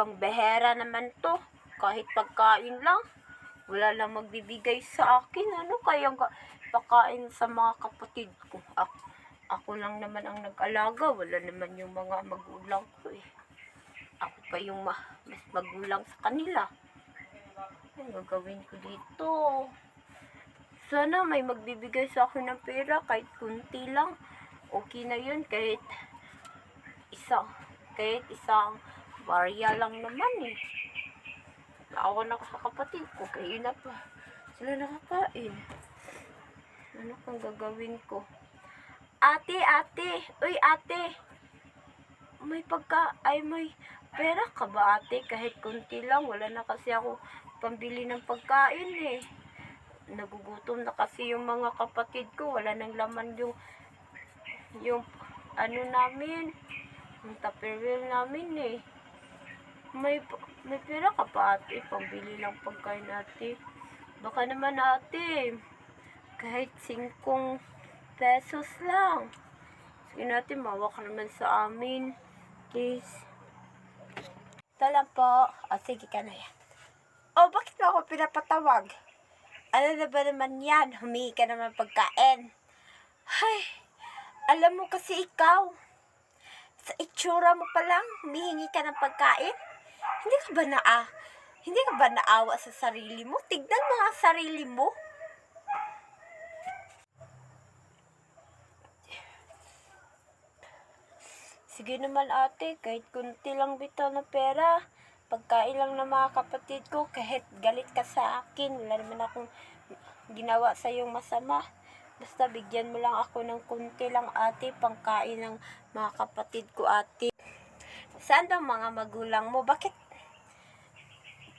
Pangbehera naman to. Kahit pagkain lang. Wala lang magbibigay sa akin. Ano kaya ga- pakain sa mga kapatid ko? Ako, ako lang naman ang nag-alaga. Wala naman yung mga magulang ko eh. Ako pa yung ma- mas magulang sa kanila. Ang gagawin ko dito? Sana may magbibigay sa akin ng pera kahit kunti lang. Okay na yun kahit isang kahit isang barya lang naman eh. Naawa na ako sa kapatid ko. Kayo na pa. Sila nakakain. Ano kang gagawin ko? Ate, ate. Uy, ate. May pagka, ay may pera ka ba ate? Kahit kunti lang. Wala na kasi ako pambili ng pagkain eh. Nagugutom na kasi yung mga kapatid ko. Wala nang laman yung yung ano namin. Yung tupperware namin eh. May, may pera ka pa ate, pambili lang pagkain ate. Baka naman ate, kahit 5 pesos lang. Sige natin, mawa ka naman sa amin. Please. Ito lang po. O, sige ka na yan. O, bakit mo ako pinapatawag? Ano na ba naman yan? Humingi ka naman pagkain. Ay, alam mo kasi ikaw, sa itsura mo pa lang, humihingi ka ng pagkain? Hindi ka ba na hindi ka ba naawa sa sarili mo? Tignan mo ang sarili mo. Sige naman ate, kahit kunti lang bitaw na pera. Pagkain lang ng mga kapatid ko, kahit galit ka sa akin, wala naman akong ginawa sa yung masama. Basta bigyan mo lang ako ng kunti lang ate, pangkain ng mga kapatid ko ate. Saan ba mga magulang mo? Bakit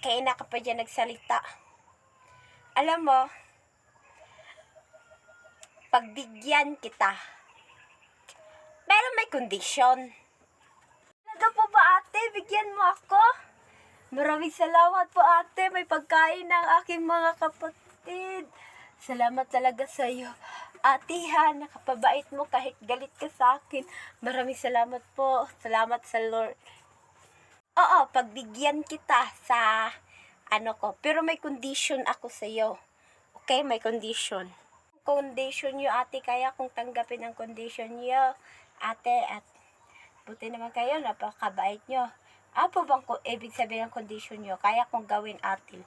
kaya na ka pa dyan nagsalita? Alam mo, pagbigyan kita. Pero may kondisyon. Talaga po ba ate? Bigyan mo ako? Maraming salamat po ate. May pagkain ng aking mga kapatid. Salamat talaga sa iyo. Ate ha, nakapabait mo kahit galit ka sa akin. Maraming salamat po. Salamat sa Lord. Oo, pagbigyan kita sa ano ko. Pero may condition ako sa iyo. Okay, may condition. Condition niyo ate, kaya kung tanggapin ang condition niyo, ate, at buti naman kayo, napakabait niyo. Ano po bang ko- ibig sabihin ng condition niyo? Kaya kong gawin ate.